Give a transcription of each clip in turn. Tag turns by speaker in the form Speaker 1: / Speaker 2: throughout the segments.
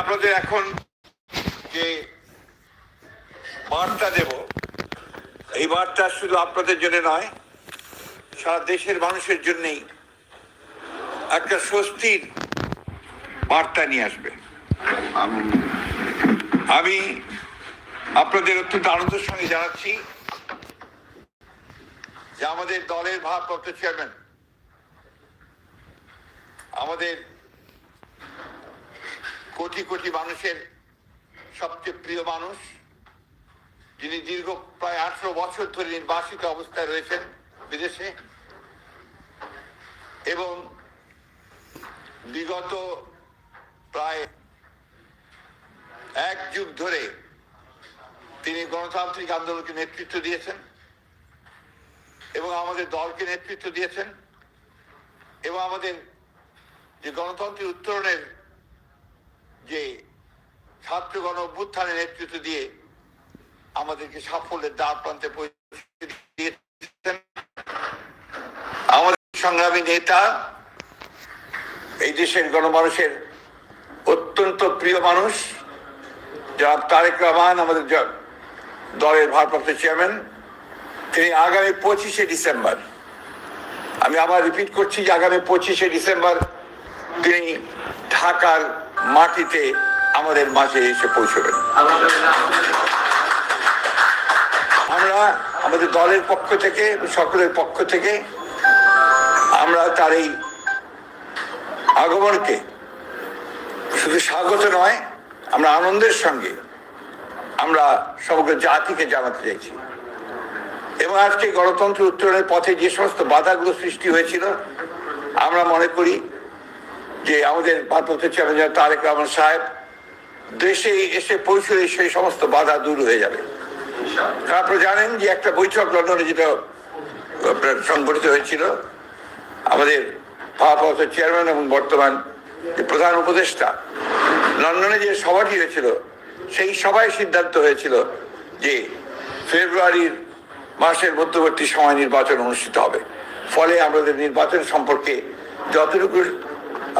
Speaker 1: আপনাদের এখন যে বার্তা দেব, এই বার্তা শুধু আপনাদের জন্য নয়, সারা দেশের মানুষের জন্যই একটা স্বস্তির বার্তা নিয়ে আসবে। আমি আপনাদের অত্যন্ত আনন্দের সঙ্গে জানাচ্ছি যে আমাদের দলের ভারপ্রাপ্ত চেয়ারম্যান, আমাদের কোটি কোটি মানুষের সবচেয়ে প্রিয় মানুষ, যিনি দীর্ঘ প্রায় আঠারো বছর ধরে নির্বাসিত অবস্থায় রয়েছেন বিদেশে। এবং বিগত প্রায় এক যুগ ধরে তিনি গণতান্ত্রিক আন্দোলনকে নেতৃত্ব দিয়েছেন এবং আমাদের দলকে নেতৃত্ব দিয়েছেন এবং আমাদের যে গণতন্ত্রের উত্তরণের যে ছাত্রগণ অভ্যুত্থানে নেতৃত্ব দিয়ে আমাদেরকে সাফল্যের দ্বার প্রান্তে আমাদের সংগ্রামী নেতা, এই দেশের গণমানুষের অত্যন্ত প্রিয় মানুষ, জনাব তারেক রহমান, আমাদের দলের ভারপ্রাপ্ত চেয়ারম্যান। তিনি আগামী পঁচিশে ডিসেম্বর, আমি আবার রিপিট করছি যে আগামী পঁচিশে ডিসেম্বর তিনি ঢাকার মাটিতে আমাদের মাঝে এসে পৌঁছবেন আমরা আমাদের দলের পক্ষ থেকে, সকলের পক্ষ থেকে আমরা তার এই আগমনকে শুধু স্বাগত নয়, আমরা আনন্দের সঙ্গে আমরা সমগ্র জাতিকে জানাতে চাইছি। এবং আজকে গণতন্ত্র উত্তরণের পথে যে সমস্ত বাধাগুলো সৃষ্টি হয়েছিল, আমরা মনে করি যে আমাদের ভারপ্রাপ্ত চেয়ারম্যান তারেক রহমান সাহেব দেশে এসে পৌঁছলে সেই সমস্ত বাধা দূর হয়ে যাবে। আপনারা জানেন যে একটা বৈঠক লন্ডনে যেটা সংগঠিত হয়েছিল, আমাদের ভারপ্রাপ্ত চেয়ারম্যান এবং বর্তমান যে প্রধান উপদেষ্টা, লন্ডনে যে সভাটি হয়েছিল, সেই সভায় সিদ্ধান্ত হয়েছিল যে ফেব্রুয়ারির মাসের মধ্যবর্তী সময় নির্বাচন অনুষ্ঠিত হবে। ফলে আমাদের নির্বাচন সম্পর্কে যতটুকু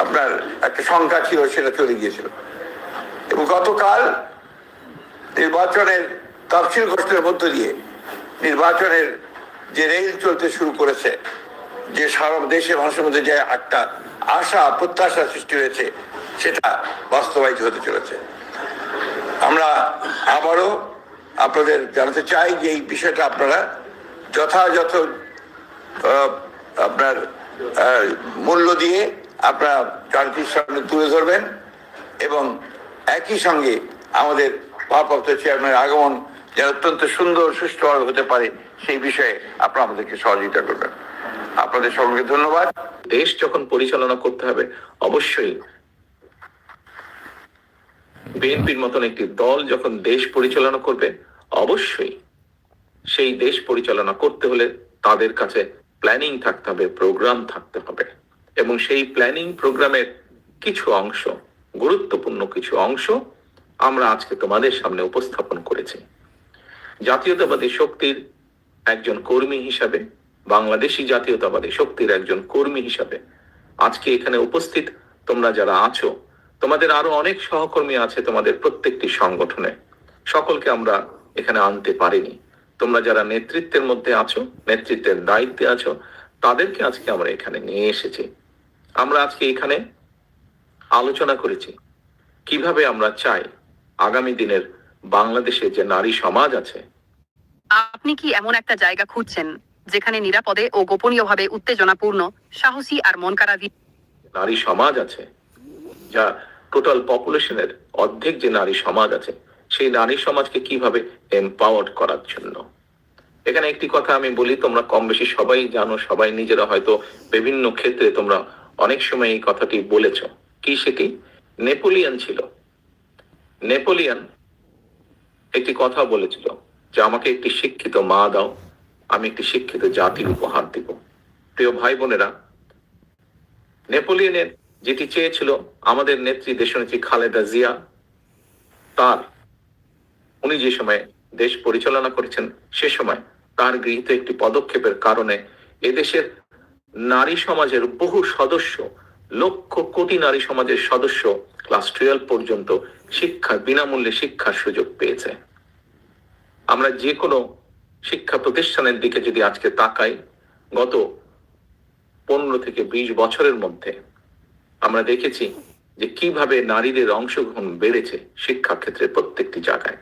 Speaker 1: আপনার একটা সংখ্যা ছিল, সেটা চলে গিয়েছিল। এবং গতকাল নির্বাচনের তফসিল ঘোষণার মধ্য দিয়ে নির্বাচনের যে রেল চলতে শুরু করেছে, যে সারা দেশের মানুষের মধ্যে যে একটা আশা, প্রত্যাশা সৃষ্টি হয়েছে, সেটা বাস্তবায়িত হতে চলেছে। আমরা আবারও আপনাদের জানাতে চাই যে এই বিষয়টা আপনারা যথাযথ আপনার মূল্য দিয়ে আপনারা জাতির সামনে তুলে ধরবেন এবং একই সঙ্গে আমাদের ভারপ্রাপ্ত চেয়ারম্যানের আগমন যেন অত্যন্ত সুন্দর সুষ্ঠুভাবে হতে পারে সেই বিষয়ে আপনারা আমাদেরকে সহযোগিতা করবেন। আপনাদের সকলকে ধন্যবাদ।
Speaker 2: দেশ যখন পরিচালনা করতে হবে, অবশ্যই বিএনপির মতন একটি দল যখন দেশ পরিচালনা করবে, অবশ্যই সেই দেশ পরিচালনা করতে হলে তাদের কাছে প্ল্যানিং থাকতে হবে প্রোগ্রাম থাকতে হবে। এবং সেই প্ল্যানিং প্রোগ্রামের কিছু অংশ, গুরুত্বপূর্ণ কিছু অংশ আমরা আজকে তোমাদের সামনে উপস্থাপন করেছি। জাতীয়তাবাদী শক্তির একজন কর্মী হিসাবে, বাংলাদেশি জাতীয়তাবাদী শক্তির একজন কর্মী হিসাবে আজকে এখানে উপস্থিত তোমরা যারা আছো, তোমাদের আরও অনেক সহকর্মী আছে তোমাদের প্রত্যেকটি সংগঠনে। সকলকে আমরা এখানে আনতে পারিনি। তোমরা যারা নেতৃত্বের মধ্যে আছো, নেতৃত্বের দায়িত্বে আছো, তাদেরকে আজকে আমরা এখানে নিয়ে এসেছি। আমরা আজকে এখানে আলোচনা করেছি। কীভাবে আমরা চাই আগামী দিনের বাংলাদেশে যে নারী সমাজ আছে
Speaker 3: আপনি কি এমন একটা জায়গা খুঁজছেন যেখানে নিরাপদে ও গোপনীয়ভাবে উত্তেজনাপূর্ণ সাহসী আর মন কারা
Speaker 2: নারী সমাজ আছে যা টোটাল পপুলেশনের অর্ধেক যে নারী সমাজ আছে সেই নারী সমাজকে কীভাবে এম্পাওয়ার্ড করার জন্য? এখানে একটি কথা আমি বলি তোমরা কম বেশি সবাই জানো সবাই নিজেরা হয়তো বিভিন্ন ক্ষেত্রে তোমরা অনেক সময় এই কথাটি বলেছ। কি সেটি? নেপোলিয়ান ছিল। নেপোলিয়ান একটি কথা বলেছিল যে, আমাকে একটি শিক্ষিত মা দাও, আমি একটি শিক্ষিত জাতির উপহার দিব। প্রিয় ভাই বোনেরা নেপোলিয়নের যেটি চেয়েছিল আমাদের নেত্রী দেশনেত্রী খালেদা জিয়া, তার উনি যে সময় দেশ পরিচালনা করেছেন, সে সময় তার গৃহীত একটি পদক্ষেপের কারণে এদেশের নারী সমাজের বহু সদস্য, লক্ষ কোটি নারী সমাজের সদস্য ক্লাস টুয়েলভ পর্যন্ত শিক্ষা, বিনামূল্যে শিক্ষার সুযোগ পেয়েছে। আমরা যে কোনো শিক্ষা প্রতিষ্ঠানের দিকে যদি আজকে তাকাই, গত পনেরো থেকে বিশ বছরের মধ্যে আমরা দেখেছি যে কীভাবে নারীদের অংশগ্রহণ বেড়েছে শিক্ষা ক্ষেত্রে প্রত্যেকটি জায়গায়।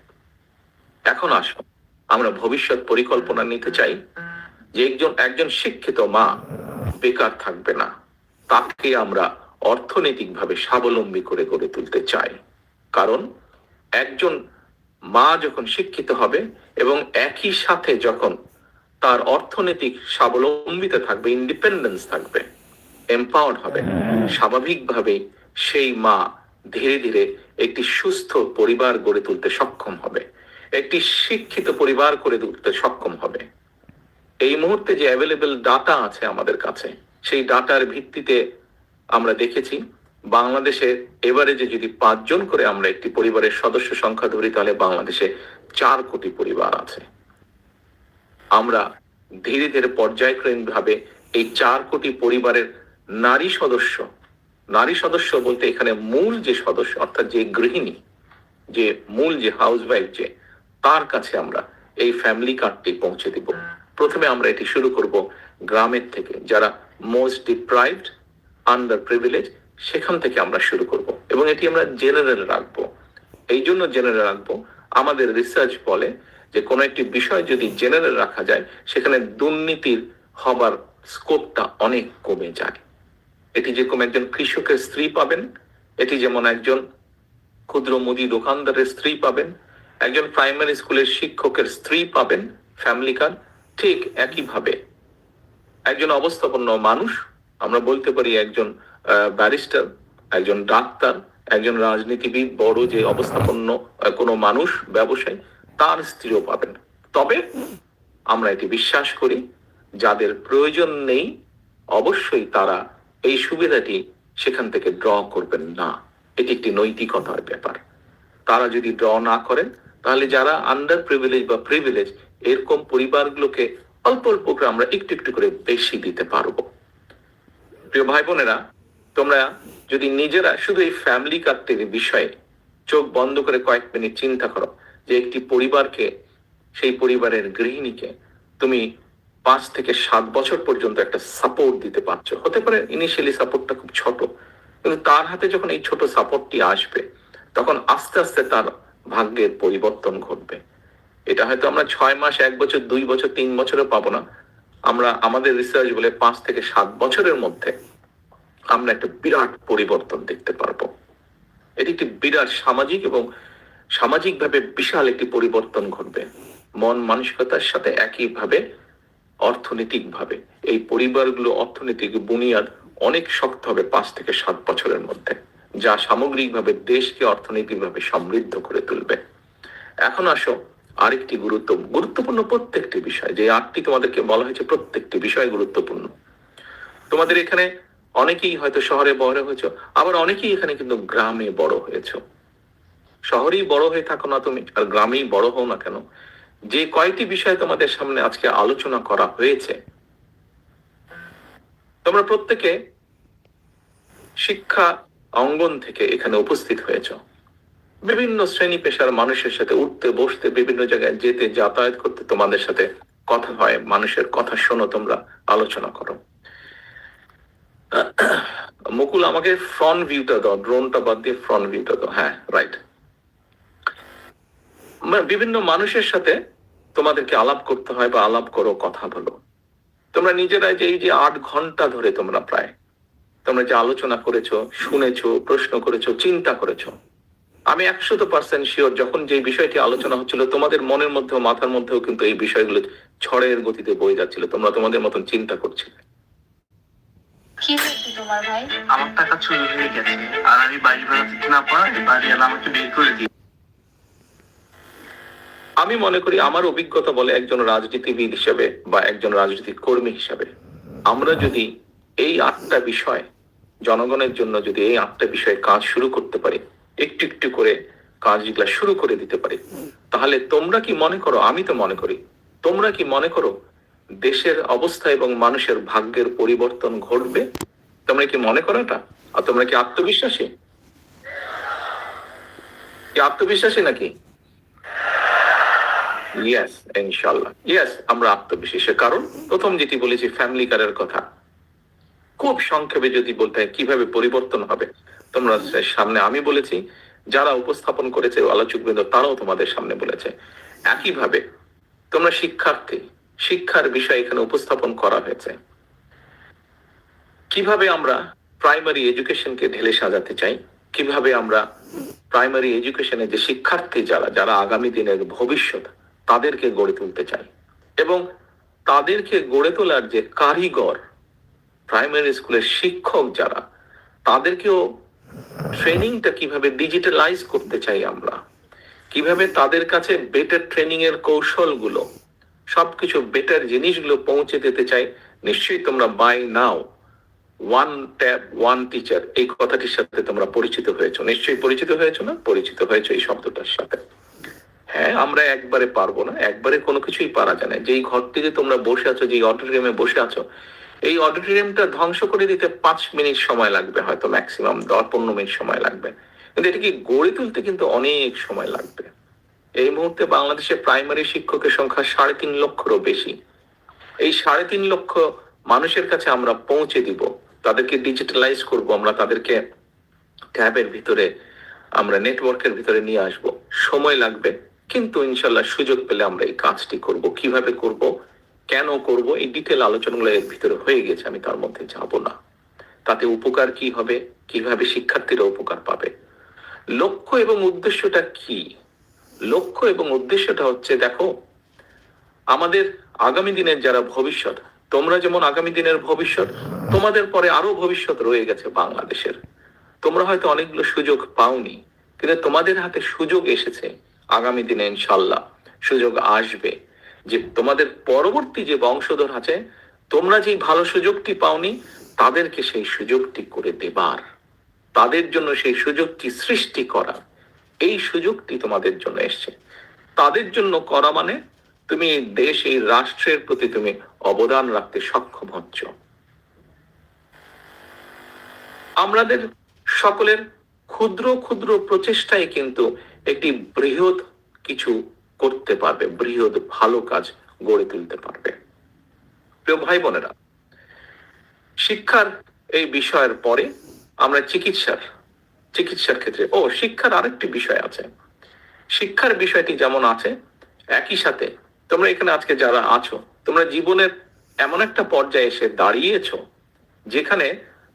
Speaker 2: এখন আসুন, আমরা ভবিষ্যৎ পরিকল্পনা নিতে চাই। যে একজন একজন শিক্ষিত মা বেকার থাকবে না, তাকে আমরা অর্থনৈতিকভাবে স্বাবলম্বী করে গড়ে তুলতে চাই। কারণ একজন মা যখন শিক্ষিত হবে এবং একই সাথে যখন তার অর্থনৈতিক স্বাবলম্বিতা থাকবে ইন্ডিপেন্ডেন্স থাকবে এম্পাওয়ার্ড হবে স্বাভাবিকভাবেই সেই মা ধীরে ধীরে একটি সুস্থ পরিবার গড়ে তুলতে সক্ষম হবে, একটি শিক্ষিত পরিবার করে তুলতে সক্ষম হবে। এই মুহূর্তে যে অ্যাভেলেবেল ডাটা আছে আমাদের কাছে, সেই ডাটার ভিত্তিতে আমরা দেখেছি, বাংলাদেশে এভারেজে যদি পাঁচজন করে আমরা একটি পরিবারের সদস্য সংখ্যা ধরি, তাহলে বাংলাদেশে চার কোটি পরিবার আছে। আমরা ধীরে ধীরে পর্যায়ক্রমিক ভাবে এই চার কোটি পরিবারের নারী সদস্য নারী সদস্য বলতে এখানে মূল যে সদস্য, অর্থাৎ যে গৃহিণী, যে মূল যে হাউসওয়াইফ যে তার কাছে আমরা এই ফ্যামিলি কার্ডটি পৌঁছে দিব। প্রথমে আমরা এটি শুরু করব গ্রামের থেকে, যারা মোস্ট ডিপ্রাইভড আন্ডার প্রিভিলেজ সেখান থেকে আমরা শুরু করব। এবং এটি আমরা জেনারেল রাখব। এই জন্য জেনারেল রাখব। আমাদের রিসার্চ বলে যে কোনো একটি বিষয় যদি জেনারেল রাখা যায়, সেখানে দুর্নীতির হবার স্কোপটা অনেক কমে যায়। এটি যেরকম একজন কৃষকের স্ত্রী পাবেন, এটি যেমন একজন ক্ষুদ্র মুদি দোকানদারের স্ত্রী পাবেন, একজন প্রাইমারি স্কুলের শিক্ষকের স্ত্রী পাবেন ফ্যামিলি কার্ড ঠিক একইভাবে একজন অবস্থাপন্ন মানুষ, আমরা বলতে পারি একজন ব্যারিস্টার একজন ডাক্তার, একজন রাজনীতিবিদ, বড় যে অবস্থাপন্ন কোনো মানুষ, ব্যবসায়ী, তার স্ত্রীও পাবেন। তবে আমরা এটি বিশ্বাস করি, যাদের প্রয়োজন নেই, অবশ্যই তারা এই সুবিধাটি সেখান থেকে ড্র করবেন না। এটি একটি নৈতিকতার ব্যাপার। তারা যদি ড্র না করেন, তাহলে যারা আন্ডার প্রিভিলেজ বা প্রিভিলেজ এরকম পরিবারগুলোকে অল্প অল্প করে আমরা একটু একটু করে বেশি দিতে পারব। প্রিয় ভাই বোনেরা তোমরা যদি নিজেরা শুধু এই ফ্যামিলি কার্ডটির বিষয়ে চোখ বন্ধ করে কয়েক মিনিট চিন্তা করো যে একটি পরিবারকে, সেই পরিবারের গৃহিণীকে তুমি পাঁচ থেকে সাত বছর পর্যন্ত একটা সাপোর্ট দিতে পারছ। হতে পারে ইনিশিয়ালি সাপোর্টটা খুব ছোট, কিন্তু তার হাতে যখন এই ছোট সাপোর্টটি আসবে, তখন আস্তে আস্তে তার ভাগ্যের পরিবর্তন ঘটবে। এটা হয়তো আমরা ছয় মাস, এক বছর, দুই বছর, তিন বছরে পাবো না। আমরা, আমাদের রিসার্চ বলে পাঁচ থেকে সাত বছরের মধ্যে আমরা একটা বিরাট পরিবর্তন দেখতে পারব। এটি একটি বিরাট সামাজিক এবং সামাজিকভাবে বিশাল একটি পরিবর্তন ঘটবে। মন মানসিকতার সাথে একইভাবে, অর্থনৈতিকভাবে। এই পরিবারগুলো অর্থনৈতিক বুনিয়াদ অনেক শক্ত হবে পাঁচ থেকে সাত বছরের মধ্যে, যা সামগ্রিকভাবে দেশকে অর্থনৈতিকভাবে সমৃদ্ধ করে তুলবে। এখন আসো আরেকটি গুরুত্ব গুরুত্বপূর্ণ প্রত্যেকটি বিষয়, যে আটটি তোমাদেরকে বলা হয়েছে প্রত্যেকটি বিষয় গুরুত্বপূর্ণ। তোমাদের এখানে অনেকেই হয়তো শহরে বড় হয়েছে, আবার অনেকেই এখানে কিন্তু গ্রামে বড় হয়েছে। শহরেই বড় হয়ে থাকো না তুমি, আর গ্রামেই বড় হও না কেন? যে কয়টি বিষয় তোমাদের সামনে আজকে আলোচনা করা হয়েছে, তোমরা প্রত্যেকে শিক্ষা অঙ্গন থেকে এখানে উপস্থিত হয়েছ। বিভিন্ন শ্রেণি পেশার মানুষের সাথে উঠতে, বসতে, বিভিন্ন জায়গায় যেতে, যাতায়াত করতে তোমাদের সাথে কথা হয়। মানুষের কথা শোনো তোমরা, আলোচনা করো। মুকুল, আমাকে ফ্রন্ট ভিউটা দাও। ড্রোনটা বাদ দিয়ে ফ্রন্ট ভিউটা দাও। হ্যাঁ রাইট বিভিন্ন মানুষের সাথে তোমাদেরকে আলাপ করতে হয় বা আলাপ করো, কথা বলো। তোমরা নিজেরাই যে এই যে আট ঘণ্টা ধরে তোমরা প্রায় তোমরা যে আলোচনা করেছ, শুনেছো, প্রশ্ন করেছ, চিন্তা করেছ আমি একশত পার্সেন্ট শিওর যখন যে বিষয়টি আলোচনা হচ্ছিল তোমাদের মনের মধ্যেও মাথার মধ্যেও কিন্তু এই বিষয়গুলো ঝড়ের গতিতে বয়ে যাচ্ছিল। তোমরা তোমাদের মতন চিন্তা করছিলে।
Speaker 4: কি হয়েছে তোমার ভাই?
Speaker 5: আমার টাকা চুরি হয়ে গেছে। আর আমি বাড়ি বেড়াতে না পারায় বাড়ি আমাকে বের করে দিয়ে
Speaker 2: আমি মনে করি আমার অভিজ্ঞতা বলে একজন রাজনীতিবিদ হিসেবে বা একজন রাজনৈতিক কর্মী হিসেবে আমরা যদি এই আটটা বিষয় জনগণের জন্য যদি এই আটটা বিষয়ে কাজ শুরু করতে পারি একটু একটু করে কাজগুলা শুরু করে দিতে পারি। তাহলে তোমরা কি মনে করো? আমি তো মনে করি। তোমরা কি মনে করো দেশের অবস্থা এবং মানুষের ভাগ্যের পরিবর্তন ঘটবে? তোমরা কি মনে করো এটা? আর তোমরা কি আত্মবিশ্বাসী? কি আত্মবিশ্বাসী নাকি? ইয়েস ইনশাল্লাহ ইয়েস আমরা আত্মবিশ্বাসী। কারণ? প্রথম যেটি বলেছি ফ্যামিলি কারের কথা। খুব সংক্ষেপে যদি বলতে হয়, কীভাবে পরিবর্তন হবে? তোমরা সামনে আমি বলেছি, যারা উপস্থাপন করেছে আলোচক বৃন্দ তারাও তোমাদের সামনে বলেছে। একইভাবে তোমরা শিক্ষার্থী, শিক্ষার বিষয় এখানে উপস্থাপন করা হয়েছে। কীভাবে আমরা প্রাইমারি এডুকেশনকে ঢেলে সাজাতে চাই? কীভাবে আমরা প্রাইমারি এডুকেশনে যে শিক্ষার্থী যারা যারা আগামী দিনের ভবিষ্যৎ, তাদেরকে গড়ে তুলতে চাই? এবং তাদেরকে গড়ে তোলার যে কারিগর প্রাইমারি স্কুলের শিক্ষক যারা, তাদেরকেও ট্রেনিংটা কীভাবে ডিজিটালাইজ করতে চাই আমরা? কীভাবে তাদের কাছে বেটার ট্রেনিং এর কৌশলগুলো, সবকিছু বেটার জিনিসগুলো পৌঁছে দিতে চাই? নিশ্চয়ই তোমরা by now one tab one teacher এই কথাটির সাথে তোমরা পরিচিত হয়েছো। নিশ্চয়ই পরিচিত হয়েছো না? পরিচিত হয়েছো এই শব্দটার সাথে। হ্যাঁ আমরা একবারে পারব না। একবারে কোনো কিছুই পারা যায় না। যেই ঘরটিতে তোমরা বসে আছো, যেই অডিটোরিয়ামে বসে আছো এই অডিটোরিয়ামটা ধ্বংস করে দিতে পাঁচ মিনিট সময় লাগবে, হয়তো ম্যাক্সিমাম দশ পনেরো মিনিট সময় লাগবে। কিন্তু এটাকে গড়ে তুলতে কিন্তু অনেক সময় লাগবে। এই মুহূর্তে বাংলাদেশে প্রাইমারি শিক্ষকের সংখ্যা সাড়ে তিন লক্ষেরও বেশি। এই সাড়ে তিন লক্ষ মানুষের কাছে আমরা পৌঁছে দিব। তাদেরকে ডিজিটালাইজ করব, আমরা তাদেরকে ট্যাবের ভিতরে, আমরা নেটওয়ার্কের ভিতরে নিয়ে আসব। সময় লাগবে, কিন্তু ইনশাল্লাহ সুযোগ পেলে আমরা এই কাজটি করব। কীভাবে করব? কেন করব? এই ডিটেল আলোচনাগুলো এর ভিতরে হয়ে গেছে, আমি তার মধ্যে যাব না। তাতে উপকার কি হবে? কীভাবে শিক্ষার্থীরা উপকার পাবে? লক্ষ্য এবং উদ্দেশ্যটা কি? লক্ষ্য এবং উদ্দেশ্যটা হচ্ছে, দেখো, আমাদের আগামী দিনের যারা ভবিষ্যৎ, তোমরা যেমন আগামী দিনের ভবিষ্যৎ, তোমাদের পরে আরও ভবিষ্যৎ রয়ে গেছে বাংলাদেশের। তোমরা হয়তো অনেকগুলো সুযোগ পাওনি, কিন্তু তোমাদের হাতে সুযোগ এসেছে আগামী দিনে, ইনশাল্লাহ। সুযোগ আসবে। যে তোমাদের পরবর্তী যে বংশধর আছে, তোমরা যেই ভালো সুযোগটি পাওনি, তাদেরকে সেই সুযোগটি করে দেবার। তাদের জন্য সেই সুযোগটি সৃষ্টি করা। এই সুযোগটি তোমাদের জন্য এসছে। তাদের জন্য করা মানে তুমি দেশ, এই রাষ্ট্রের প্রতি তুমি অবদান রাখতে সক্ষম হচ্ছ। আমাদের সকলের ক্ষুদ্র ক্ষুদ্র প্রচেষ্টায় কিন্তু একটি বৃহৎ কিছু করতে পারবে, বৃহৎ ভালো কাজ গড়ে তুলতে পারবে। প্রিয় ভাই বোনেরা, শিক্ষার এই বিষয়ের পরে আমরা চিকিৎসার চিকিৎসার ক্ষেত্রে, ও শিক্ষার আরেকটি বিষয় আছে। শিক্ষার বিষয়টি যেমন আছে, একই সাথে তোমরা এখানে আজকে যারা আছো, তোমরা জীবনের এমন একটা পর্যায়ে এসে দাঁড়িয়েছো, যেখানে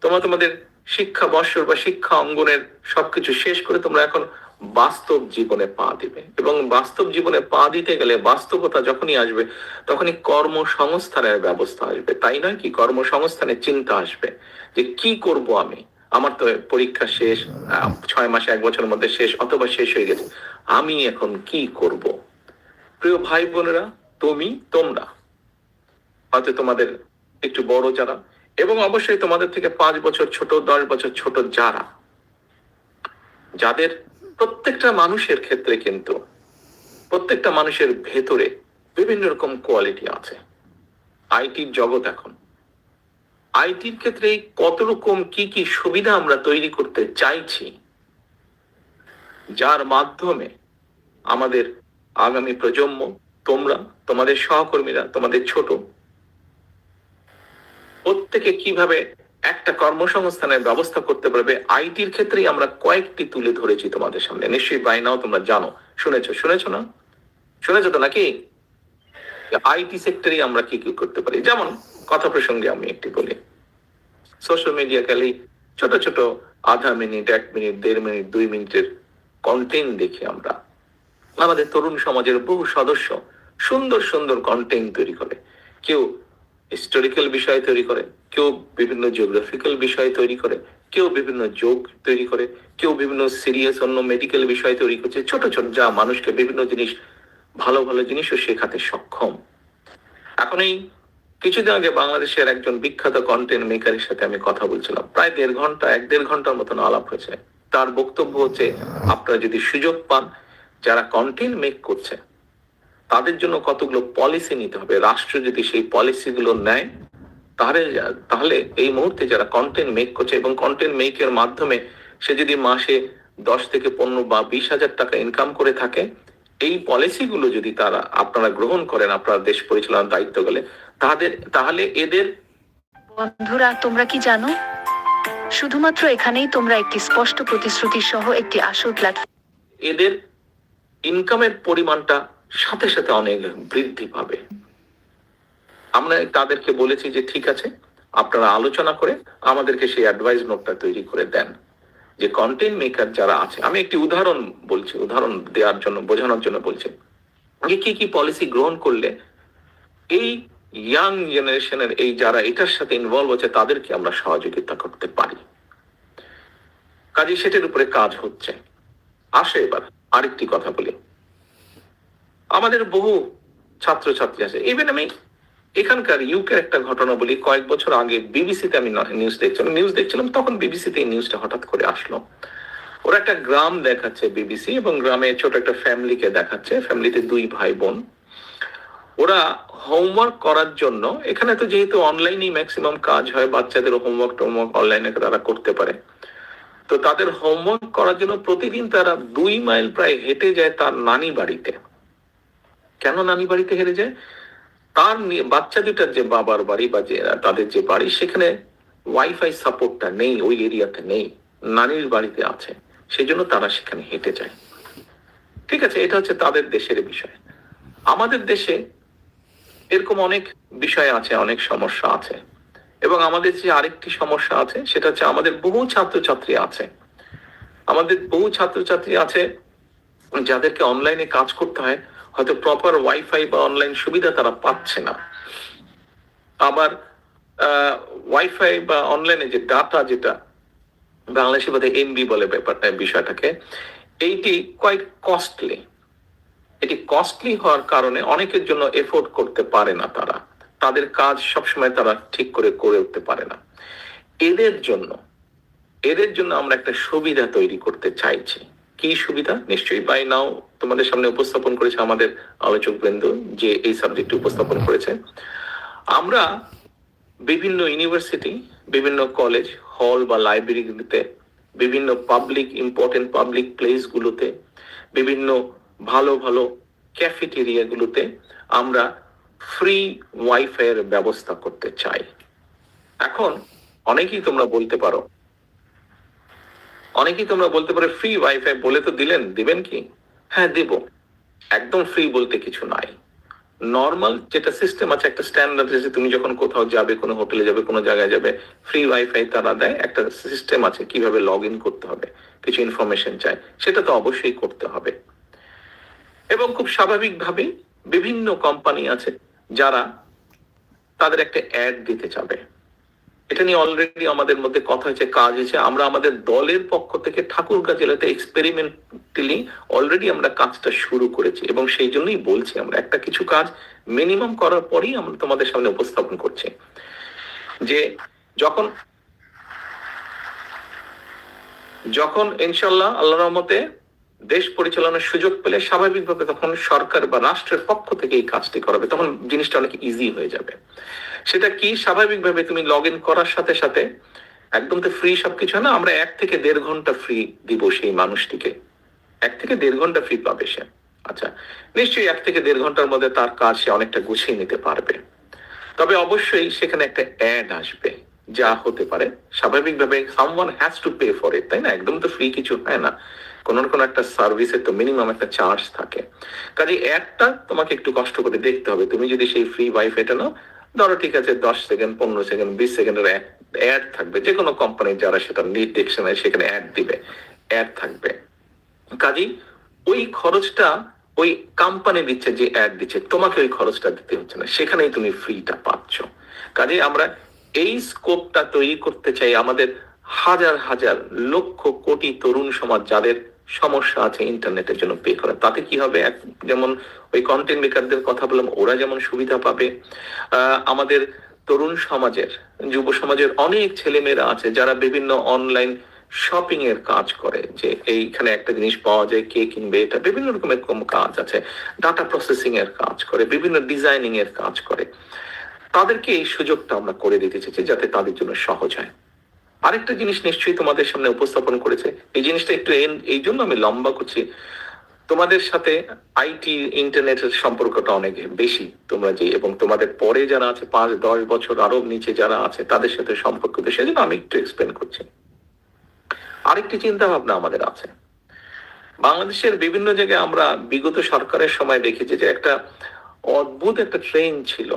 Speaker 2: তোমরা তোমাদের শিক্ষা বর্ষর বা শিক্ষা অঙ্গনের সবকিছু শেষ করে তোমরা এখন বাস্তব জীবনে পা দিবে। এবং বাস্তব জীবনে পা দিতে গেলে বাস্তবতা যখনই আসবে, তখনই কর্মসংস্থানের ব্যবস্থা আসবে। তাই নয় কি? কর্মসংস্থানের চিন্তা আসবে যে কি করব আমি? আমার তো পরীক্ষা শেষ ছয় মাসে, এক বছরের মধ্যে শেষ, অথবা শেষ হয়ে গেছে। আমি এখন কি করব? প্রিয় ভাই বোনেরা, তুমি, তোমরা, হয়তো তোমাদের একটু বড় যারা, এবং অবশ্যই তোমাদের থেকে পাঁচ বছর ছোট, দশ বছর ছোট যারা, যাদের প্রত্যেকটা মানুষের ক্ষেত্রে কিন্তু, প্রত্যেকটা মানুষের ভেতরে বিভিন্ন রকম কোয়ালিটি আছে। আইটির জগৎ এখন। আইটির ক্ষেত্রে কত রকম কি কি সুবিধা আমরা তৈরি করতে চাইছি, যার মাধ্যমে আমাদের আগামী প্রজন্ম, তোমরা, তোমাদের সহকর্মীরা, তোমাদের ছোট, প্রত্যেকে কীভাবে একটা কর্মসংস্থানের ব্যবস্থা করতে পারবে। আইটির ক্ষেত্রেই আমরা কয়েকটি তুলে ধরেছি তোমাদের সামনে। নিশ্চয়ই বাইনাও তোমরা জানো। শুনেছো শুনেছো না? শুনেছো তো নাকি? আইটি সেক্টরে আমরা কি কি করতে পারি? যেমন কথা প্রসঙ্গে আমি একটি বলি। সোশ্যাল মিডিয়া খালি ছোট ছোট আধা মিনিট, এক মিনিট, দেড় মিনিট, দুই মিনিটের কন্টেন্ট দেখি আমরা। আমাদের তরুণ সমাজের বহু সদস্য সুন্দর সুন্দর কন্টেন্ট তৈরি করে। কেউ হিস্টোরিক্যাল বিষয় তৈরি করে, কেউ বিভিন্ন জিওগ্রাফিক্যাল বিষয় তৈরি করে, কেউ বিভিন্ন যোগ তৈরি করে, কেউ বিভিন্ন সিরিয়াস অন্য মেডিকেল বিষয় তৈরি করছে। ছোট ছোট যা মানুষকে বিভিন্ন জিনিস, ভালো ভালো জিনিসও শেখাতে সক্ষম। এখন এই কিছুদিন আগে বাংলাদেশের একজন বিখ্যাত কন্টেন্ট মেকারের সাথে আমি কথা বলছিলাম। প্রায় দেড় ঘণ্টা, এক দেড় ঘণ্টার মতন আলাপ হয়েছে। তার বক্তব্য হচ্ছে, আপনারা যদি সুযোগ পান, যারা কন্টেন্ট মেক করছে তাদের জন্য কতগুলো পলিসি নিতে হবে? রাষ্ট্র যদি সেই পলিসিগুলো নেয় তাহলে তাহলে এই মুহূর্তে যারা কন্টেন্ট মেক করছে এবং কন্টেন্ট মেকের মাধ্যমে সে যদি মাসে দশ থেকে পনেরো বা বিশ হাজার টাকা ইনকাম করে থাকে এই পলিসিগুলো যদি তারা আপনারা গ্রহণ করেন আপনারা দেশ পরিচালনার দায়িত্ব গেলে তাদের তাহলে এদের
Speaker 6: বন্ধুরা তোমরা কি জানো? শুধুমাত্র এখানেই তোমরা একটি স্পষ্ট প্রতিশ্রুতি সহ একটি আসল প্ল্যাটফর্ম
Speaker 2: এদের ইনকামের পরিমাণটা সাথে সাথে অনেক বৃদ্ধি পাবে। আমরা তাদেরকে বলেছি যে, ঠিক আছে, আপনারা আলোচনা করে আমাদেরকে সেই অ্যাডভাইস নোটটা তৈরি করে দেন। যে কন্টেন্ট মেকার যারা আছে, আমি একটি উদাহরণ বলছি, উদাহরণ দেওয়ার জন্য, বোঝানোর জন্য বলছি। যে, কি কি পলিসি গ্রহণ করলে এই ইয়াং জেনারেশনের এই যারা এটার সাথে ইনভলভ হচ্ছে তাদেরকে আমরা সহযোগিতা করতে পারি। কাজে সেটার উপরে কাজ হচ্ছে। আসে এবার আরেকটি কথা বলি। আমাদের বহু ছাত্রছাত্রী আছে। ইভেন আমি এখানকার ইউকের একটা ঘটনা বলি, কয়েক বছর আগে বিবিসিতে আমি নিউজ দেখছিলাম নিউজ দেখছিলাম, তখন বিবিসিতে এই নিউজটা হঠাৎ করে আসলো। ওরা একটা গ্রাম দেখাচ্ছে বিবিসি এবং গ্রামে ছোট একটা ফ্যামিলিকে দেখাচ্ছে ফ্যামিলিতে দুই ভাই বোন। ওরা হোমওয়ার্ক করার জন্য, এখানে তো যেহেতু অনলাইনেই ম্যাক্সিমাম কাজ হয়, বাচ্চাদের হোমওয়ার্ক টোমওয়ার্ক অনলাইনে তারা করতে পারে। তো তাদের হোমওয়ার্ক করার জন্য প্রতিদিন তারা দুই মাইল প্রায় হেঁটে যায় তার নানি বাড়িতে। কেন নানি বাড়িতে হেরে যায় তার বাচ্চা দুটার যে বাবার বাড়ি বা যে, তাদের যে বাড়ি, সেখানে ওয়াইফাই সাপোর্টটা নেই, ওই এরিয়াতে নেই, নানির বাড়িতে আছে। সেই জন্য তারা সেখানে হেঁটে যায়। ঠিক আছে, এটা হচ্ছে তাদের দেশের বিষয়। আমাদের দেশে এরকম অনেক বিষয় আছে, অনেক সমস্যা আছে। এবং আমাদের যে আরেকটি সমস্যা আছে, সেটা হচ্ছে আমাদের বহু ছাত্রছাত্রী আছে। আমাদের বহু ছাত্রছাত্রী আছে, যাদেরকে অনলাইনে কাজ করতে হয়। হয়তো প্রপার ওয়াইফাই বা অনলাইন সুবিধা তারা পাচ্ছে না। আবার ওয়াইফাই বা অনলাইনে যে ডাটা যেটা, বাংলাদেশি বোধহয় এমবি বলে ব্যাপারটা বিষয়টাকে, এইটি কোয়াইট কস্টলি এটি কস্টলি হওয়ার কারণে অনেকের জন্য এফোর্ড করতে পারে না তারা। তাদের কাজ সবসময় তারা ঠিক করে করে উঠতে পারে না। এদের জন্য এদের জন্য আমরা একটা সুবিধা তৈরি করতে চাইছি। কি সুবিধা? নিশ্চয়ই বাই নাও তোমাদের সামনে উপস্থাপন করেছে আমাদের আলোচক বৃন্দ যে এই সাবজেক্ট উপস্থাপন করেছে। আমরা বিভিন্ন ইউনিভার্সিটি বিভিন্ন কলেজ হল বা লাইব্রেরিগুলিতে বিভিন্ন পাবলিক ইম্পর্টেন্ট পাবলিক প্লেসগুলোতে বিভিন্ন ভালো ভালো ক্যাফেটেরিয়াগুলোতে আমরা ফ্রি ওয়াইফাই এর ব্যবস্থা করতে চাই। এখন অনেকেই তোমরা বলতে পারো অনেকেই তোমরা বলতে পারে ফ্রি ওয়াইফাই বলে তো দিলেন, দিবেন কি? হ্যাঁ দেব। একদম ফ্রি বলতে কিছু নাই। নর্মাল যেটা সিস্টেম আছে, একটা স্ট্যান্ডার্ড আছে, তুমি যখন কোথাও যাবে, কোনো হোটেলে যাবে, কোনো জায়গায় যাবে ফ্রি ওয়াইফাই তারা দেয়, একটা সিস্টেম আছে কীভাবে লগ ইন করতে হবে, কিছু ইনফরমেশন চাই, সেটা তো অবশ্যই করতে হবে। এবং খুব স্বাভাবিকভাবে বিভিন্ন কোম্পানি আছে যারা তাদের একটা অ্যাড দিতে চাবে। এটা নিয়ে অলরেডি আমাদের মধ্যে কথা হয়েছে, কাজ হয়েছে। আমরা আমাদের দলের পক্ষ থেকে ঠাকুরগাঁ জেলাতে এক্সপেরিমেন্টালি অলরেডি আমরা কাজটা শুরু করেছি এবং সেই জন্যই বলছি আমরা, একটা কিছু কাজ মিনিমাম করার পরেই আমরা তোমাদের সামনে উপস্থাপন করছি। যে যখন যখন ইনশাল্লাহ আল্লাহ রহমতে দেশ পরিচালনার সুযোগ পেলে স্বাভাবিকভাবে তখন সরকার বা রাষ্ট্রের পক্ষ থেকে এই কাজটি করাবে, তখন জিনিসটা অনেক ইজি হয়ে যাবে। সেটা কি? স্বাভাবিকভাবে তুমি লগ ইন করার সাথে সাথে একদম তো ফ্রি সবকিছু না, আমরা এক থেকে দেড় ঘণ্টা ফ্রি দিব সেই মানুষটিকে। এক থেকে দেড় ঘণ্টা ফ্রি পাবে সে। আচ্ছা নিশ্চয়ই এক থেকে দেড় ঘণ্টার মধ্যে তার কাজ সে অনেকটা গুছিয়ে নিতে পারবে। তবে অবশ্যই সেখানে একটা অ্যাড আসবে। যা হতে পারে। স্বাভাবিকভাবে someone has to pay for it তাই না? একদম তো ফ্রি কিছু হয় না। কোন না কোনো একটা সার্ভিসের তো মিনিমাম একটা চার্জ থাকে। কাজে অ্যাডটা তোমাকে একটু কষ্ট করে দেখতে হবে। তুমি যদি সেই ফ্রি ওয়াইফাইটা নাও, ধরো ঠিক আছে, দশ সেকেন্ড পনেরো সেকেন্ড বিশ সেকেন্ডের অ্যাড থাকবে। যে কোনো কোম্পানির যারা সেটা লিড দেখছে না সেখানে অ্যাড দিবে অ্যাড থাকবে। কাজেই ওই খরচটা ওই কোম্পানি দিচ্ছে যে অ্যাড দিচ্ছে, তোমাকে ওই খরচটা দিতে হচ্ছে না। সেখানেই তুমি ফ্রিটা পাচ্ছ। কাজে আমরা এই স্কোপটা তৈরি করতে চাই আমাদের হাজার হাজার লক্ষ কোটি তরুণ সমাজ যাদের সমস্যা আছে ইন্টারনেটের জন্য পে করা। তাতে কি হবে? এক যেমন ওই কন্টেন্ট মেকারদের কথা বললাম, ওরা যেমন সুবিধা পাবে। আমাদের তরুণ সমাজের, যুব সমাজের অনেক ছেলেমেয়েরা আছে যারা বিভিন্ন অনলাইন শপিং এর কাজ করে, যে এইখানে একটা জিনিস পাওয়া যায়, কে কিনবে, এটা বিভিন্ন রকমের কম কাজ আছে। ডাটা প্রসেসিং এর কাজ করে, বিভিন্ন ডিজাইনিং এর কাজ করে। তাদেরকে এই সুযোগটা আমরা করে দিতে চাইছি যাতে তাদের জন্য সহজ হয়। আরেকটা জিনিস নিশ্চয়ই তোমাদের সামনে উপস্থাপন করেছে। এই জিনিসটা একটু এই জন্য আমি লম্বা করছি। তোমাদের সাথে আইটি, ইন্টারনেটের সম্পর্কটা অনেক বেশি। তোমরা যে এবং তোমাদের পরে যারা আছে, পাঁচ, দশ বছর আরও নিচে যারা আছে, তাদের সাথে সম্পর্ক বেশি। সেজন্য আমি একটু এক্সপ্লেন করছি। আরেকটি চিন্তা ভাবনা আমাদের আছে। বাংলাদেশের বিভিন্ন জায়গায় আমরা বিগত সরকারের সময় দেখেছি যে একটা অদ্ভুত একটা ট্রেন ছিল।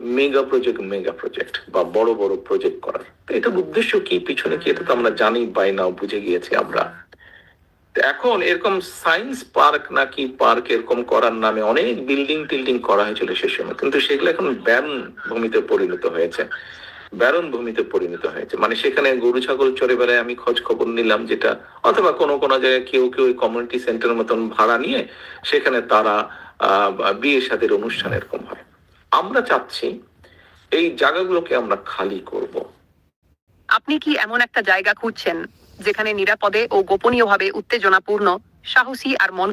Speaker 2: মেগা প্রজেক্ট মেগা প্রজেক্ট বা বড় বড় প্রজেক্ট করার। তো এটার উদ্দেশ্য কি? পিছনে কি? এটা তো আমরা জানি বাই নাও বুঝে গিয়েছি আমরা। এখন এরকম সায়েন্স পার্ক নাকি পার্ক এরকম করার নামে অনেক বিল্ডিং টিল্ডিং করা হয়েছিল সে সময়। কিন্তু সেগুলো এখন ব্যান ভূমিতে পরিণত হয়েছে। ব্যারন ভূমিতে পরিণত হয়েছে। মানে সেখানে গরু, ছাগল চড়ে বেড়ায় আমি খোঁজ খবর নিলাম যেটা, অথবা কোনো কোনো জায়গায় কেউ কেউ কমিউনিটি সেন্টার মতন ভাড়া নিয়ে সেখানে তারা, আহ বিয়ে সাদের অনুষ্ঠান এরকম হয়। আমরা চাচ্ছি এই জায়গাগুলোকে আমরা খালি করব।
Speaker 3: আপনি কি এমন একটা জায়গা খুঁজছেন যেখানে নিরাপদে ও গোপনীয়ভাবে উত্তেজনাপূর্ণ সাহসী আর মন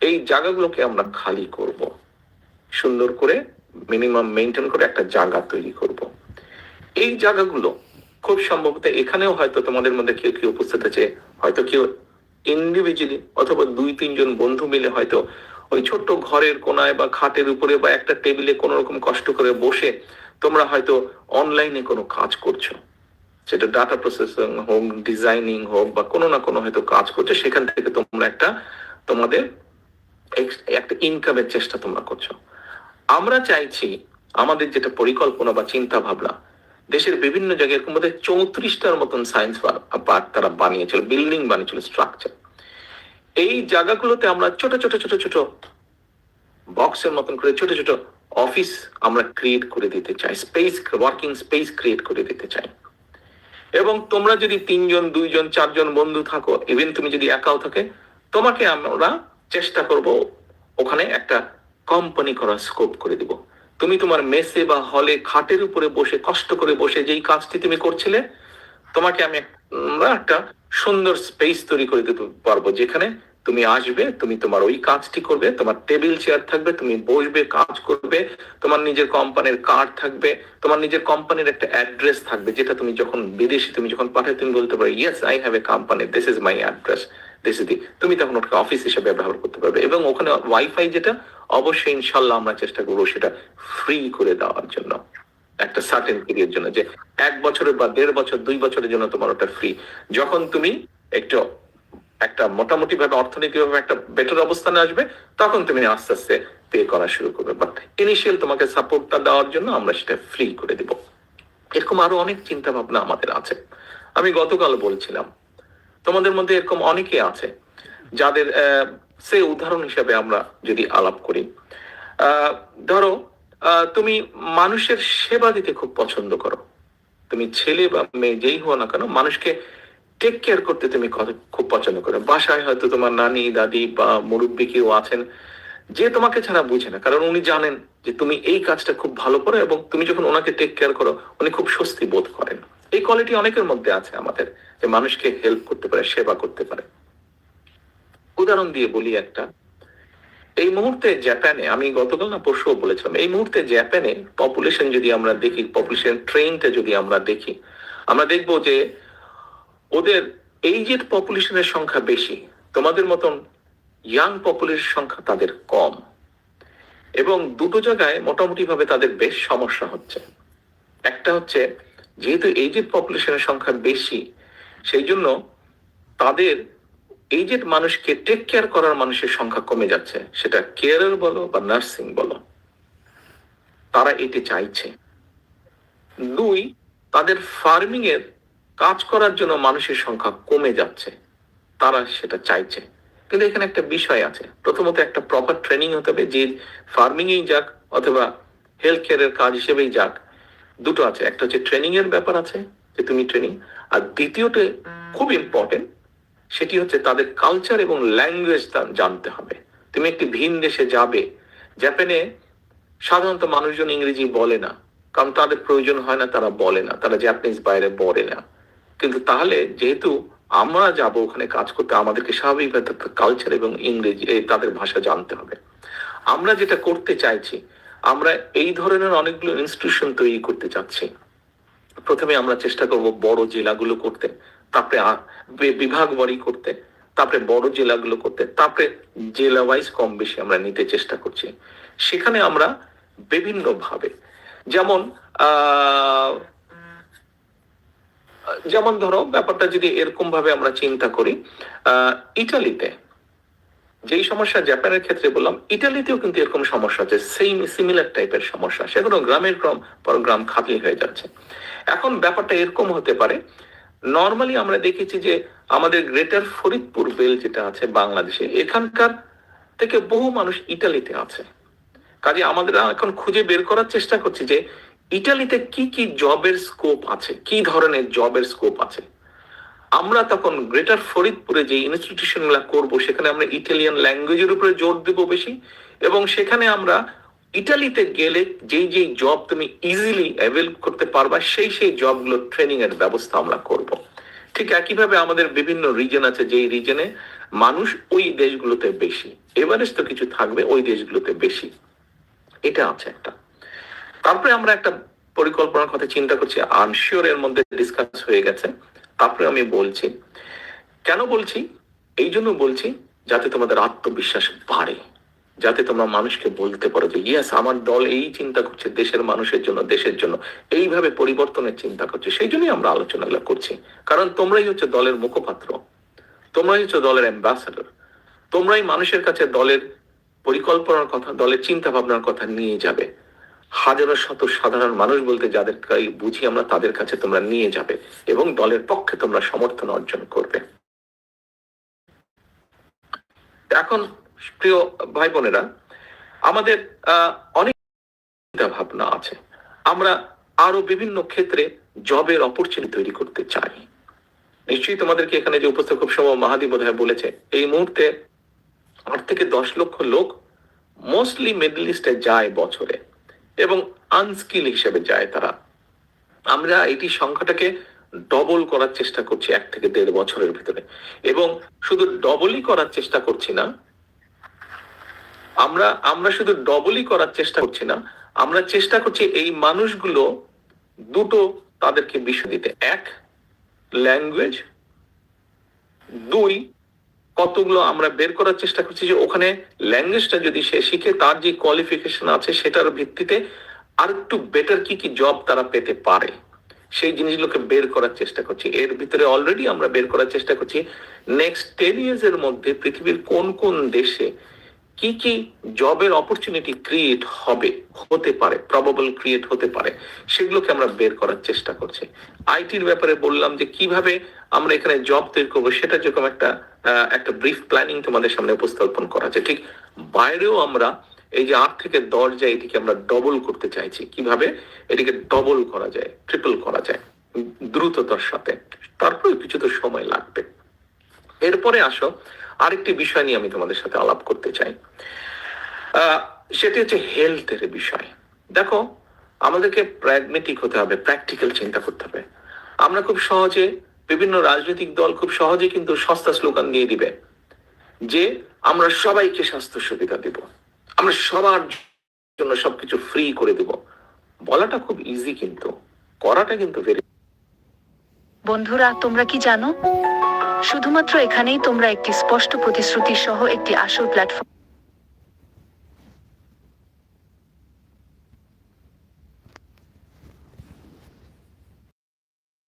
Speaker 2: এই জায়গাগুলোকে আমরা খালি করব। সুন্দর করে মিনিমাম মেনটেন করে একটা জায়গা তৈরি করব। এই জায়গাগুলো খুব সম্ভবত এখানেও হয়তো তোমাদের মধ্যে কেউ কেউ উপস্থিত আছে। হয়তো কেউ ইন্ডিভিজুয়ালি অথবা দুই তিনজন বন্ধু মিলে হয়তো ওই ছোট্ট ঘরের কোনায় বা খাটের উপরে বা একটা টেবিলে কোনো রকম কষ্ট করে বসে তোমরা হয়তো অনলাইনে কোনো কাজ করছ। সেটা ডাটা প্রসেসিং হোক, ডিজাইনিং হোক বা কোনো না কোনো হয়তো কাজ করছ, সেখান থেকে তোমরা একটা তোমাদের একটা ইনকামের চেষ্টা তোমরা করছ। আমরা চাইছি আমাদের যেটা পরিকল্পনা বা চিন্তা ভাবনা দেশের বিভিন্ন জায়গায় এরকম বোধহয় চৌত্রিশটার মতন সায়েন্স পার্ক তারা বানিয়েছিল বিল্ডিং বানিয়েছিল স্ট্রাকচার এই জায়গাগুলোতে আমরা ছোট ছোট ছোট ছোট বক্সের মতন করে ছোট ছোট অফিস আমরা ক্রিয়েট করে দিতে চাই স্পেস ওয়ার্কিং স্পেস ক্রিয়েট করে দিতে চাই। এবং তোমরা যদি তিনজন, দুইজন, চারজন বন্ধু থাকো ইভেন তুমি যদি একাও থাকে, তোমাকে আমরা চেষ্টা করব ওখানে একটা কোম্পানি করার স্কোপ করে দিব। তুমি তোমার মেসে বা হলে খাটের উপরে বসে, কষ্ট করে বসে যেই কাজটি তুমি করছিলে, তোমাকে আমি আমরা একটা সুন্দর স্পেস তৈরি করে দিতে পারব। যেখানে তুমি আসবে, তুমি তোমার ওই কাজটি করবে, তোমার টেবিল চেয়ার থাকবে, তুমি বসবে, কাজ করবে, তোমার নিজের কোম্পানির কার্ড থাকবে, তোমার নিজের কোম্পানির একটা অ্যাড্রেস থাকবে, যেটা তুমি যখন বিদেশে তুমি যখন পাঠায় তুমি বলতে পারো yes I have a company this is my address this is তুমি তখন ওটাকে অফিস হিসেবে ব্যবহার করতে পারবে। এবং ওখানে ওয়াইফাই যেটা, অবশ্যই ইনশাল্লাহ আমরা চেষ্টা করব সেটা ফ্রি করে দেওয়ার জন্য। একটা সার্টেন পিরিয়ড জন্য যে এক বছরের বা দেড় বছর, দুই বছরের জন্য তোমার ওটা ফ্রি যখন তুমি একটু একটা মোটামুটি ভাবে অর্থনৈতিকভাবে একটা বেটার অবস্থানে আসবে, তখন তুমি আস্তে আস্তে পে করা শুরু করবে। বাট ইনিশিয়াল তোমাকে সাপোর্টটা দেওয়ার জন্য আমরা সেটা ফ্রি করে দিব। এরকম আরও অনেক চিন্তা ভাবনা আমাদের আছে। আমি গতকাল বলছিলাম, তোমাদের মধ্যে এরকম অনেকে আছে যাদের সে উদাহরণ হিসাবে আমরা যদি আলাপ করি। ধরো তুমি মানুষের সেবা দিতে খুব পছন্দ করো। তুমি ছেলে বা মেয়ে যেই হও না কেন, মানুষকে টেক কেয়ার করতে তুমি খুব পছন্দ করো। বাসায় হয়তো তোমার নানি, দাদি বা মুরব্বী কেউ আছেন, যে তোমাকে ছাড়া বুঝে না। কারণ উনি জানেন যে তুমি এই কাজটা খুব ভালো করো এবং তুমি যখন ওনাকে টেক কেয়ার করো, উনি খুব স্বস্তি বোধ করেন। এই কোয়ালিটি অনেকের মধ্যে আছে আমাদের, যে মানুষকে হেল্প করতে পারে, সেবা করতে পারে। উদাহরণ দিয়ে বলি একটা। এই মুহূর্তে জাপানে আমি গতকাল না পরশুও বলেছিলাম, এই মুহূর্তে জাপানে পপুলেশন যদি আমরা দেখি পপুলেশন ট্রেনটা যদি আমরা দেখি, আমরা দেখব যে ওদের এইজেড পপুলেশনের সংখ্যা বেশি। তোমাদের মতন ইয়াং পপুলেশন সংখ্যা তাদের কম। এবং দুটো জায়গায় মোটামুটি ভাবে তাদের বেশ সমস্যা হচ্ছে। একটা হচ্ছে, যেহেতু এইজেড পপুলেশনের সংখ্যা বেশি, সেই জন্য তাদের এইজেড মানুষকে টেক কেয়ার করার মানুষের সংখ্যা কমে যাচ্ছে, সেটা কেয়ারার বলো বা নার্সিং বলো, তারা এটি চাইছে। দুই, তাদের ফার্মিং এর কাজ করার জন্য মানুষের সংখ্যা কমে যাচ্ছে, তারা সেটা চাইছে। কিন্তু এখানে একটা বিষয় আছে। প্রথমত একটা প্রপার ট্রেনিং হতে হবে, যে ফার্মিং এই যাক অথবা হেলথ কেয়ারের কাজ হিসেবেই যাক, দুটো আছে। একটা হচ্ছে ট্রেনিং এর ব্যাপার আছে, যে তুমি ট্রেনিং আর দ্বিতীয়টা খুব ইম্পর্টেন্ট সেটি হচ্ছে তাদের কালচার এবং ল্যাঙ্গুয়েজ জানতে হবে। তুমি একটি ভিন দেশে যাবে জাপানে সাধারণত মানুষজন ইংরেজি বলে না, কারণ তাদের প্রয়োজন হয় না, তারা বলে না, তারা জাপানিজ বাইরে বলে না। কিন্তু তাহলে যেহেতু আমরা যাব ওখানে কাজ করতে, আমাদেরকে স্বাভাবিকভাবে কালচার এবং ইংরেজি তাদের ভাষা জানতে হবে। আমরা যেটা করতে চাইছি, আমরা এই ধরনের অনেকগুলো ইনস্টিটিউশন তৈরি করতে চাচ্ছি। প্রথমে আমরা চেষ্টা করব বড় জেলাগুলো করতে। তারপরে আ- বিভাগ বাড়ি করতে, তারপরে বড় জেলাগুলো করতে, তারপরে জেলা ওয়াইজ কম বেশি আমরা নিতে চেষ্টা করছি। সেখানে আমরা বিভিন্ন ভাবে যেমন যেমন ধরো, ব্যাপারটা যদি এরকম ভাবে আমরা চিন্তা করি ইটালিতে, যেই সমস্যা জাপানের ক্ষেত্রে বললাম, ইটালিতেও কিন্তু এরকম সমস্যা আছে সেম সিমিলার টাইপের সমস্যা সেগুলো গ্রামের গ্রাম, পর গ্রাম খাতলি হয়ে যাচ্ছে। এখন ব্যাপারটা এরকম হতে পারে নর্মালি আমরা দেখেছি যে আমাদের গ্রেটার ফরিদপুর বেল যেটা আছে বাংলাদেশে, এখানকার থেকে বহু মানুষ ইটালিতে আছে। কাজে আমাদের এখন খুঁজে বের করার চেষ্টা করছি যে ইটালিতে কি কি জবের স্কোপ আছে, কি ধরনের জবের স্কোপ আছে। আমরা তখন গ্রেটার ফরিদপুরে যে ইনস্টিটিউশনগুলা করব, সেখানে আমরা ইটালিয়ান ল্যাঙ্গুয়েজের উপরে জোর দেব বেশি এবং সেখানে আমরা ইটালিতে গেলে যেই যেই জব তুমি ইজিলি অ্যাভেল করতে পারবা, সেই সেই জবগুলো ট্রেনিং এর ব্যবস্থা আমরা করব। ঠিক একইভাবে আমাদের বিভিন্ন রিজন আছে, যেই রিজনে মানুষ ওই দেশগুলোতে বেশি। এভারেস্ট তো কিছু থাকবে, ওই দেশগুলোতে বেশি। এটা আছে একটা। তারপরে আমরা একটা পরিকল্পনার কথা চিন্তা করছি। আনশিওর এর মধ্যে ডিসকাস হয়ে গেছে। তারপরে আমি বলছি, কেন বলছি? এই জন্য বলছি যাতে তোমাদের আত্মবিশ্বাস বাড়ে। যাতে তোমরা মানুষকে বলতে পারো যে ইয়াস আমার দল এই চিন্তা করছে, দেশের মানুষের জন্য, দেশের জন্য। এইভাবে পরিবর্তনের চিন্তা করছে। সেই জন্যই আমরা আলোচনাগুলো করছি। কারণ তোমরাই হচ্ছে দলের মুখপাত্র। তোমরাই হচ্ছে দলের অ্যাম্বাসাডর তোমরাই মানুষের কাছে দলের পরিকল্পনার কথা, দলের চিন্তা ভাবনার কথা নিয়ে যাবে। হাজারো শত সাধারণ মানুষ বলতে যাদের বুঝি আমরা, তাদের কাছে তোমরা নিয়ে যাবে এবং দলের পক্ষে তোমরা সমর্থন অর্জন করবে। এখন প্রিয় ভাই বোনেরা আমাদের অনেক চিন্তা ভাবনা আছে। আমরা আরও বিভিন্ন ক্ষেত্রে জবের অপরচুনিটি তৈরি করতে চাই। নিশ্চয়ই তোমাদেরকে এখানে যে উপস্থিত খুব সময় মাহাদি বোধ বলেছে, এই মুহূর্তে আট থেকে দশ লক্ষ লোক মোস্টলি মিডল ইস্টে যায় বছরে এবং আনস্কিল হিসেবে যায় তারা। আমরা এটি সংখ্যাটাকে ডবল করার চেষ্টা করছি এক থেকে দেড় বছরের ভিতরে এবং শুধু ডবলই করার চেষ্টা করছি না আমরা আমরা শুধু ডবলই করার চেষ্টা করছি না, আমরা চেষ্টা করছি এই মানুষগুলো দুটো তাদেরকে বিষয় দিতে। এক ল্যাঙ্গুয়েজ দুই, কতগুলো আমরা বের করার চেষ্টা করছি যে ওখানে ল্যাঙ্গুয়েজটা যদি সে শিখে, তার যে কোয়ালিফিকেশন আছে সেটার ভিত্তিতে আর একটু বেটার কি কি জব তারা পেতে পারে। সেই জিনিসগুলোকে বের করার চেষ্টা করছি। এর ভিতরে অলরেডি আমরা বের করার চেষ্টা করছি নেক্সট টেন ইয়ার্স এর মধ্যে পৃথিবীর কোন কোন দেশে কি কি জবের অপরচুনিটি ক্রিয়েট হবে, হতে পারে প্রবাবল ক্রিয়েট হতে পারে, সেগুলোকে আমরা বের করার চেষ্টা করছি। আইটির ব্যাপারে বললাম যে কীভাবে আমরা এখানে জব তৈরি করব, সেটা যেরকম একটা একটা ব্রিফ প্ল্যানিং তোমাদের সামনে উপস্থাপন করা আছে। ঠিক বাইরেও আমরা এই যে আট থেকে দশ যায় এটিকে আমরা ডবল করতে চাইছি, কীভাবে এটিকে ডবল করা যায় ট্রিপল করা যায়, দ্রুততার সাথে। তারপরে কিছু তো সময় লাগবে। এরপরে আসো আরেকটি বিষয় নিয়ে আমি তোমাদের সাথে আলাপ করতে চাই। সেটি হচ্ছে হেলথের বিষয়। দেখো, আমাদেরকে প্র্যাগমেটিক হতে হবে প্র্যাকটিক্যাল চিন্তা করতে হবে। আমরা খুব সহজে বিভিন্ন রাজনৈতিক দল খুব সহজে কিন্তু সস্তা স্লোগান দিয়ে দিবে যে আমরা সবাইকে স্বাস্থ্য সুবিধা দেব। আমরা সবার জন্য সবকিছু ফ্রি করে দেব। বলাটা খুব ইজি কিন্তু, করাটা কিন্তু ভেরি
Speaker 6: বন্ধুরা, তোমরা কি জানো? শুধুমাত্র এখানেই তোমরা একটি স্পষ্ট প্রতিশ্রুতি সহ একটি আসল প্ল্যাটফর্ম